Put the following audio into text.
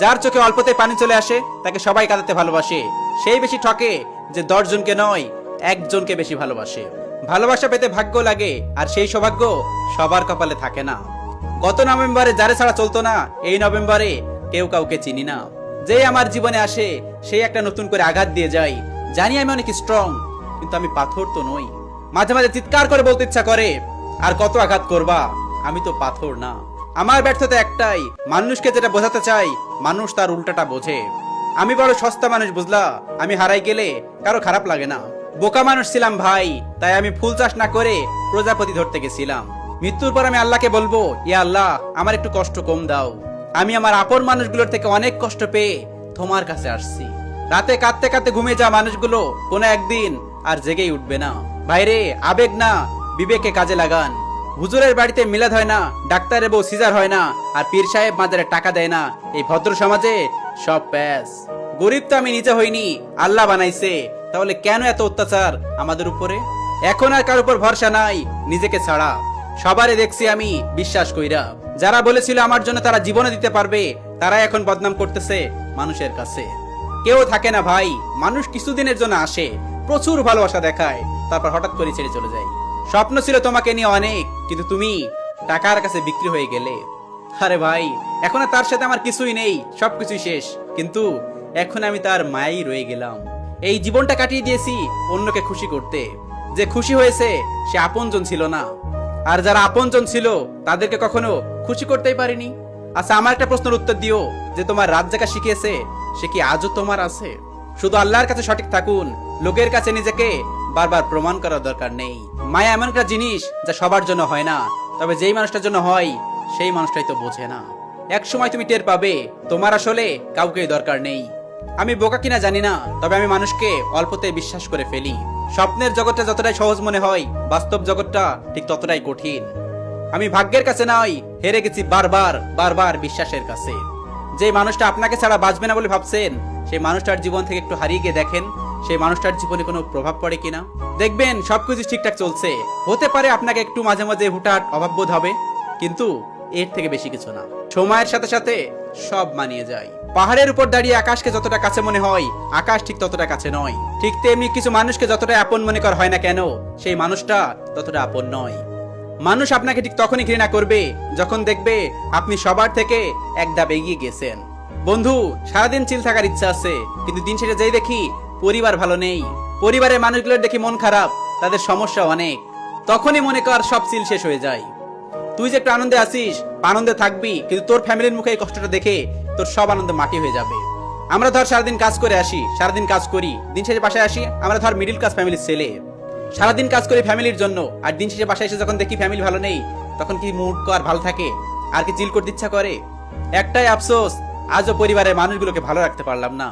যার চোখে অল্পতে পানি চলে আসে, তাকে সবাই কাঁদাতে ভালোবাসে। সেই বেশি ঠকে যে দশজনকে নয়, একজনকে বেশি ভালোবাসে। ভালোবাসা পেতে ভাগ্য লাগে, আর সেই সৌভাগ্য সবার কপালে থাকে না। গত নভেম্বরে যারে ছাড়া চলতো না, এই নভেম্বরে কেউ কাউকে চিনি না। যেই আমার জীবনে আসে সেই একটা নতুন করে আঘাত দিয়ে যায়। জানি আমি অনেক স্ট্রং কিন্তু আমি পাথর তো নই। মাঝে মাঝে চিৎকার করে বলতে ইচ্ছা করে, আর কত আঘাত করবা? আমি তো পাথর না। আমার ব্যর্থতা একটাই, মানুষকে যেটা বোঝাতে চাই, মানুষ তার উল্টাটা বোঝে। আমি বড় সস্তা মানুষ, বুঝলা? আমি হারাই গেলে কারও খারাপ লাগে না। বোকা মানুষ ছিলাম ভাই, তাই আমি ফুল চাষ না করে প্রজাপতি ধরতে গেছিলাম। মৃত্যুর পর আমি আল্লাহকে বলব, ইয়া আল্লাহ, আমার একটু কষ্ট কম দাও। আমি আমার আপন মানুষগুলোর থেকে অনেক কষ্ট পেয়ে তোমার কাছে আসছি। রাতে কাঁদতে কাঁদতে ঘুমিয়ে যাওয়া মানুষগুলো কোনো একদিন আর জেগেই উঠবে না। বাইরে আবেগ না বিবেকে কাজে লাগান। হুজুরের বাড়িতে মিলাদ হয় না, ডাক্তারের বউ সিজার হয় না, আর পীর সাহেব মাজারে টাকা দেয় না। এই ভদ্র সমাজে সব প্যাস গরিব তো আমি নিজে হইনি, আল্লাহ বানাইছে। তাহলে কেন এত অত্যাচার আমাদের উপরে? এখন আর কার উপর ভরসা নাই, নিজেকে ছাড়া। সবারে দেখছি আমি, বিশ্বাস কইরা। যারা বলেছিল আমার জন্য তারা জীবনে দিতে পারবে, তারা এখন বদনাম করতেছে মানুষের কাছে। কেউ থাকে না ভাই, মানুষ কিছুদিনের জন্য আসে, প্রচুর ভালোবাসা দেখায়, তারপর হঠাৎ করে ছেড়ে চলে যায়। স্বপ্ন ছিল তোমাকে নিয়ে অনেক, কিন্তু তুমি টাকার কাছে বিক্রি হয়ে গেলে। আরে ভাই, এখন তার সাথে আমার কিছুই নেই, সবকিছুই শেষ। কিন্তু এখন আমি তার মায়াই রয়ে গেলাম। এই জীবনটা কাটিয়ে দিয়েছি অন্যকে খুশি করতে। যে খুশি হয়েছে, সে আপনজন ছিল না। আর যারা আপনজন ছিল, তাদেরকে কখনো খুশি করতেই পারিনি। আচ্ছা আমার একটা প্রশ্নের উত্তর দিও, যে তোমার রাত জায়গা শিখিয়েছে, সে কি আজও তোমার আছে? শুধু আল্লাহর কাছে সঠিক থাকুন, লোকের কাছে নিজেকে বারবার প্রমাণ করার দরকার নেই। মায়া এমন একটা জিনিস যা সবার জন্য হয় না। তবে যেই মানুষটার জন্য হয়, সেই মানুষটাই তো বোঝে না। এক সময় তুমি টের পাবে, তোমার আসলে কাউকে দরকার নেই। আমি বোকা কিনা জানি না, তবে আমি মানুষকে অল্পতে বিশ্বাস করে ফেলি। স্বপ্নের জগৎটা যতটাই সহজ মনে হয়, বাস্তব জগৎটা ঠিক ততটাই কঠিন। আমি ভাগ্যের কাছে নয়, হেরে গেছি বারবার বারবার বিশ্বাসের কাছে। যে মানুষটা আপনাকে ছাড়া বাঁচবে না বলে ভাবছেন, সেই মানুষটার জীবন থেকে একটু হারিয়ে গিয়ে দেখেন সেই মানুষটার জীবনে কোনো প্রভাব পড়ে কিনা? দেখবেন, সবকিছু ঠিকঠাক চলছে। হতে পারে আপনাকে একটু মাঝে মাঝে হুটহাট অভাববোধ হবে, কিন্তু এর থেকে বেশি কিছু না। সময়ের সাথে সাথে সব মানিয়ে যায়। পাহাড়ের উপর দাঁড়িয়ে আকাশকে যতটা কাছে মনে হয়, আকাশ ঠিক ততটা কাছে নয়। ঠিক তেমনি কিছু মানুষকে যতটা আপন মনে করা হয় না কেন, সেই মানুষটা ততটা আপন নয়। মানুষ আপনাকে ঠিক তখনই ঘৃণা করবে, যখন দেখবে আপনি সবার থেকে এক ধাপ এগিয়ে গেছেন। বন্ধু, সারাদিন চিল থাকার ইচ্ছা আছে, কিন্তু দিন শেষে যেই দেখি পরিবার ভালো নেই। পরিবারের মানুষগুলোর দেখি মন খারাপ, তাদের সমস্যা অনেক। তখনই মনে কর সব চিল শেষ হয়ে যায়। তুই যে একটু আনন্দে আসিস আনন্দে থাকবি, কিন্তু তোর ফ্যামিলির মুখে এই কষ্টটা দেখে তোর সব আনন্দ মাটি হয়ে যাবে। আমরা ধর সারাদিন কাজ করে আসি, সারাদিন কাজ করি, দিন শেষে বাসায় আসি, আমরা ধর মিডিল ক্লাস ফ্যামিলির ছেলে। সারাদিন কাজ করি ফ্যামিলির জন্য, আর দিন শেষে বাসায় এসে যখন দেখি ফ্যামিলি ভালো নেই, তখন কি মুড আর ভালো থাকে, আর কি চিল করতে ইচ্ছা করে? একটাই আফসোস, আজও পরিবারের মানুষগুলোকে ভালো রাখতে পারলাম না।